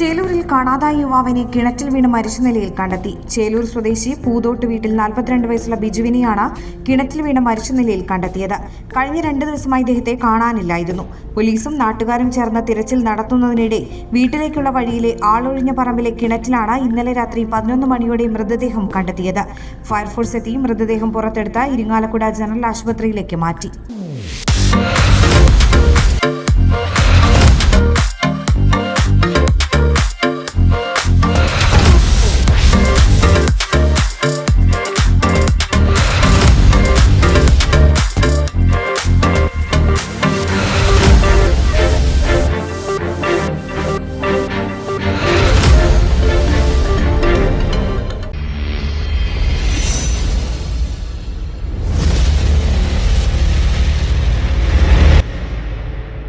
ചേലൂരിൽ കാണാതായ യുവാവിനെ കിണറ്റിൽ വീണ് മരിച്ച നിലയിൽ കണ്ടെത്തി. ചേലൂർ സ്വദേശി പൂതോട്ട് വീട്ടിൽ നാൽപ്പത്തിരണ്ട് വയസ്സുള്ള ബിജുവിനെയാണ് കിണറ്റിൽ വീണ് മരിച്ച നിലയിൽ കണ്ടെത്തിയത്. കഴിഞ്ഞ രണ്ട് ദിവസമായി ഇദ്ദേഹത്തെ കാണാനില്ലായിരുന്നു. പോലീസും നാട്ടുകാരും ചേർന്ന് തിരച്ചിൽ നടത്തുന്നതിനിടെ വീട്ടിലേക്കുള്ള വഴിയിലെ ആളൊഴിഞ്ഞ പറമ്പിലെ കിണറ്റിലാണ് ഇന്നലെ രാത്രി പതിനൊന്ന് മണിയോടെ മൃതദേഹം കണ്ടെത്തിയത്. ഫയർഫോഴ്സ് എത്തി മൃതദേഹം പുറത്തെടുത്ത് ഇരിങ്ങാലക്കുട ജനറൽ ആശുപത്രിയിലേക്ക് മാറ്റി.